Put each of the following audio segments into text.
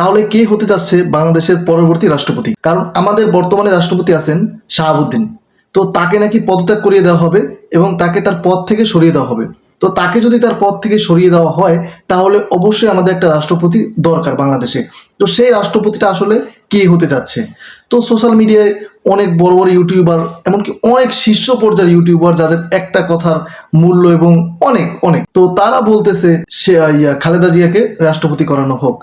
তাহলে কে হতে যাচ্ছে বাংলাদেশের পরবর্তী রাষ্ট্রপতি? কারণ আমাদের বর্তমানে রাষ্ট্রপতি আছেন শাহাবুদ্দিন। তো তাকে নাকি পদত্যাগ করিয়ে দেওয়া হবে এবং তাকে তার পদ থেকে সরিয়ে দেওয়া হবে। তো তাকে যদি তার পদ থেকে সরিয়ে দেওয়া হয়, তাহলে অবশ্যই আমাদের একটা রাষ্ট্রপতি দরকার বাংলাদেশে। তো সেই রাষ্ট্রপতিটা আসলে কে হতে যাচ্ছে? তো সোশ্যাল মিডিয়ায় অনেক বড় বড় ইউটিউবার এমনকি অনেক শীর্ষ পর্যায়ের ইউটিউবার যাদের একটা কথার মূল্য এবং অনেক অনেক। তো তারা বলতেছে সে ইয়া খালেদা জিয়াকে রাষ্ট্রপতি করানো হোক।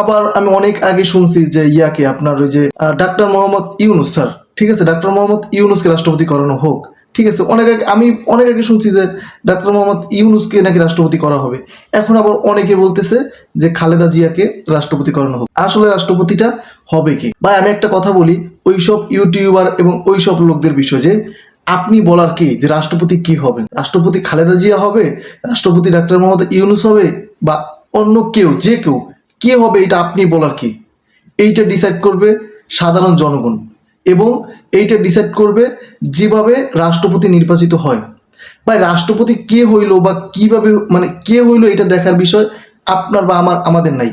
আবার আমি অনেক আগে শুনছি যে ইয়াকে আপনার ওই যে ডাক্তার মোহাম্মদ ইউনুস স্যার ঠিক আছে? ডাক্তার মোহাম্মদ ইউনুসকে রাষ্ট্রপতি করানো হোক। ঠিক আছে, অনেক আগে আমি অনেক আগে শুনছি যে ডাক্তার মোহাম্মদ ইউনুসকে নাকি রাষ্ট্রপতি করা হবে। এখন আবার অনেকে বলতেছে যে খালেদা জিয়াকে রাষ্ট্রপতি করানো হবে আসলে রাষ্ট্রপতিটা হবে কি? ভাই, আমি একটা কথা বলি, ওইসব ইউটিউবার এবং ওইসব লোকদের বিষয় যে আপনি বলার কি? যে রাষ্ট্রপতি কি হবে? রাষ্ট্রপতি খালেদা জিয়া হবে? রাষ্ট্রপতি ডাক্তার মোহাম্মদ ইউনুস হবে? বা অন্য কেউ, যে কেউ, কে হবে? এটা আপনি বলার কি? এইটা ডিসাইড করবে সাধারণ জনগণ। এবং এইটা ডিসাইড করবে যেভাবে রাষ্ট্রপতি নির্বাচিত হয়। বা রাষ্ট্রপতি কে হইল বা কীভাবে মানে কে হইল এটা দেখার বিষয় আপনার বা আমার, আমাদের নাই।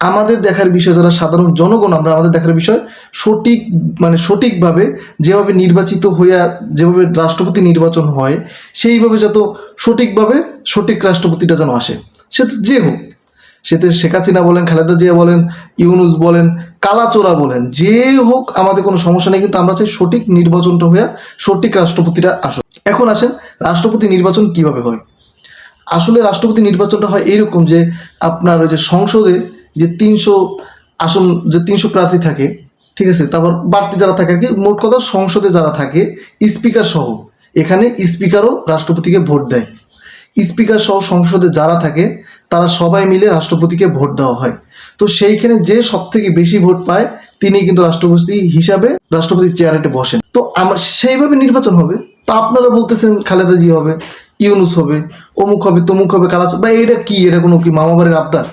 আমাদের দেখার বিষয় যারা সাধারণ জনগণ, আমরা আমাদের দেখার বিষয় সঠিক মানে সঠিকভাবে যেভাবে নির্বাচিত হইয়া, যেভাবে রাষ্ট্রপতি নির্বাচন হয়, সেইভাবে যত সঠিকভাবে সঠিক রাষ্ট্রপতিটা যেন আসে, সে যে হোক। সেতে শেখ হাসিনা বলেন, খালেদা জিয়া বলেন, ইউনুস বলেন কালাচোরা বলেন, যে হোক আমাদের কোনো সমস্যা নেই, কিন্তু আমরা চাই সঠিক নির্বাচনটা হয়ে সঠিক রাষ্ট্রপতিটা আসুক। এখন আসেন, রাষ্ট্রপতি নির্বাচন কীভাবে হয়? আসলে রাষ্ট্রপতি নির্বাচনটা হয় এইরকম যে আপনার ওই যে সংসদে যে তিনশো আসন, যে তিনশো প্রার্থী থাকে, ঠিক আছে, তারপর বাড়তি যারা থাকে আর কি, মোট কথা সংসদে যারা থাকে, স্পিকার সহ, এখানে স্পিকারও রাষ্ট্রপতিকে ভোট দেয়। স্পিকার সহ সংসদে যারা থাকে তারা সবাই মিলে রাষ্ট্রপতিকে ভোট দেওয়া হয়। তো সেইখানে যে সব থেকে বেশি ভোট পায়, তিনি কিন্তু রাষ্ট্রপতি হিসাবে রাষ্ট্রপতির চেয়ারেটে বসেন। তো আমার সেইভাবে নির্বাচন হবে। তা আপনারা বলতেছেন খালেদা জি হবে, ইউনুস হবে, অমুক হবে, তমুক হবে কালাচ বা এটা কি? এটা কোনো কি মামাবাড়ির আবদার?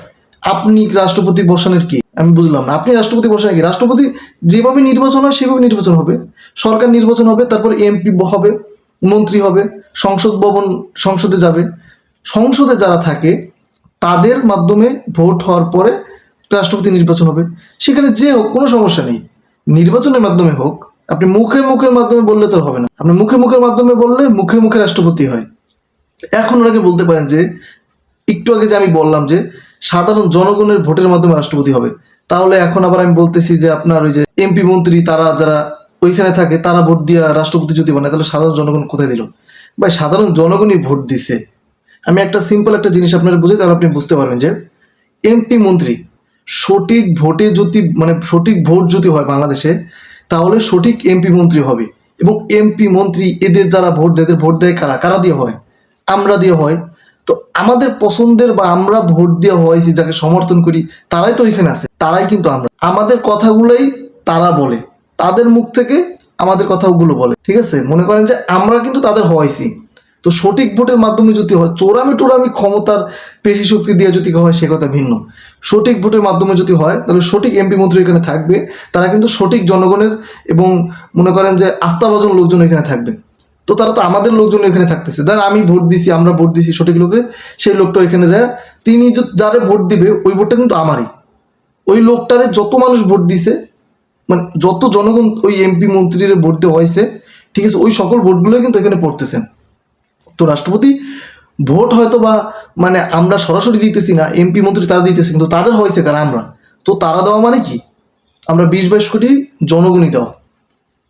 আপনি রাষ্ট্রপতি বসানের কি? আমি বুঝলাম না। আপনি রাষ্ট্রপতি বসানোর কি? রাষ্ট্রপতি যেভাবে নির্বাচন হয়, সেভাবে নির্বাচন হবে। সরকার নির্বাচন হবে, তারপর এমপি হবে, মন্ত্রী হবে, সংসদ ভবন সংসদে যাবে। সংসদে যারা থাকে তাদের মাধ্যমে ভোট হওয়ার পরে রাষ্ট্রপতি নির্বাচন হবে। সেখানে যে হোক, কোনো সমস্যা নেই। নির্বাচনের মাধ্যমে হোক, আপনি মুখে মুখের মাধ্যমে বললে তো হবে না। আপনি মুখে মুখের মাধ্যমে বললে মুখে মুখে রাষ্ট্রপতি হয়। এখন ওনাকে বলতে পারেন যে, একটু আগে যে আমি বললাম যে, সাধারণ জনগণের ভোটের মাধ্যমে রাষ্ট্রপতি হবে। তাহলে এখন আবার আমি বলতেছি যে, আপনার ওই যে এমপি মন্ত্রী, তারা যারা ওইখানে থাকে, তারা ভোট দিয়া রাষ্ট্রপতি যদি বানায়, তাহলে সাধারণ জনগণ কোথায় দিল? ভাই, সাধারণ জনগণই ভোট দিছে। আমি একটা সিম্পল একটা জিনিস আপনারা বুঝে তাহলে আপনি বুঝতে পারবেন যে এমপি মন্ত্রী সঠিক ভোটে যদি মানে সঠিক ভোট যদি হয় বাংলাদেশে, তাহলে সঠিক এমপি মন্ত্রী হবে। এবং এমপি মন্ত্রী এদের যারা ভোট দেয়, এদের ভোট দেয় কারা? কারা দিয়ে হয়? আমরা দিয়ে হয়। তো আমাদের পছন্দের বা আমরা ভোট দেওয়া হয়েছি, যাকে সমর্থন করি, তারাই তো এখানে আছে। তারাই কিন্তু আমরা। আমাদের কথাগুলোই তারা বলে। তাদের মুখ থেকে আমাদের কথাগুলো বলে। ঠিক আছে? মনে করেন যে আমরা কিন্তু তাদের হওয়াইছি তো সঠিক ভোটের মাধ্যমে যদি হয়, চোরামি টোরামি ক্ষমতার পেশি শক্তি দিয়ে যদি হয়, সে কথা ভিন্ন। সঠিক ভোটের মাধ্যমে যদি হয়, তাহলে সঠিক এমপি মন্ত্রী এখানে থাকবে। তারা কিন্তু সঠিক জনগণের এবং মনে করেন যে আস্থাভাজন লোকজন এখানে থাকবে। তো তারা তো আমাদের লোকজন এখানে থাকতেছে। ধরেন আমি ভোট দিছি, আমরা ভোট দিছি সঠিক লোকের, সেই লোকটা এখানে যায়। তিনি যারে ভোট দিবে, ওই ভোটটা কিন্তু আমারই। ওই লোকটারে যত মানুষ ভোট দিছে মানে যত জনগণ ওই এমপি মন্ত্রীর ভোট দেওয়া হয়েছে, ঠিক আছে, ওই সকল ভোটগুলোই কিন্তু এখানে পড়তেছেন তো রাষ্ট্রপতি ভোট হয়তো বা মানে আমরা সরাসরি দিতেছি না এমপি মন্ত্রী তারা দিতেছি, কিন্তু তাদের হয়েছে কারণ আমরা? তো তারা দেওয়া মানে কি? আমরা বিশ বাইশ কোটি জনগণই দেওয়া।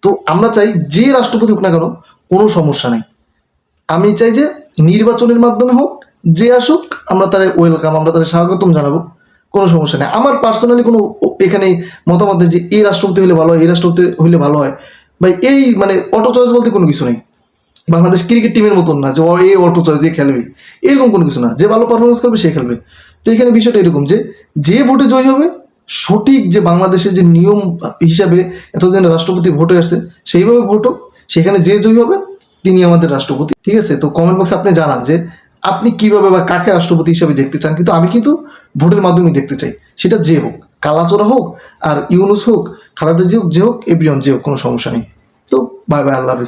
তো আমরা চাই যে রাষ্ট্রপতি হোক না কেন, কোনো সমস্যা নেই। আমি চাই যে নির্বাচনের মাধ্যমে হোক, যে আসুক, আমরা তার ওয়েলকাম, আমরা তাদের স্বাগতম জানাব, কোনো সমস্যা নেই। আমার পার্সোনালি কোনো এখানে মতামত যে এই রাষ্ট্রপতি হলে ভালো হয়, এই রাষ্ট্রপতি হলে ভালো হয়। ভাই, এই মানে অটো চয়েস বলতে কোনো কিছু নেই। বাংলাদেশ ক্রিকেট টিমের মতন না, যে এই অটো চয়েস যে খেলবে। এরকম কোনো কিছু না, যে ভালো পারফরমেন্স করবে, সে খেলবে। তো এখানে বিষয়টা এরকম যে যে ভোটে জয় হবে, সঠিক যে বাংলাদেশের যে নিয়ম হিসাবে এতদিন রাষ্ট্রপতি ভোটে আসছে, সেইভাবে ভোট হোক, সেখানে যে জয়ী হবে, তিনি আমাদের রাষ্ট্রপতি। ঠিক আছে? তো কমেন্ট বক্সে আপনি জানান যে, আপনি কীভাবে বা কাকে রাষ্ট্রপতি হিসাবে দেখতে চান? কিন্তু আমি কিন্তু ভোটের মাধ্যমে দেখতে চাই। সেটা যে হোক, কালাচোরা হোক, আর ইউনুস হোক, খালেদা যে হোক যে হোক এভরিওয়ান যে হোক, কোনো সমস্যা নেই। তো বাই বাই আল্লাহ হাফিজ।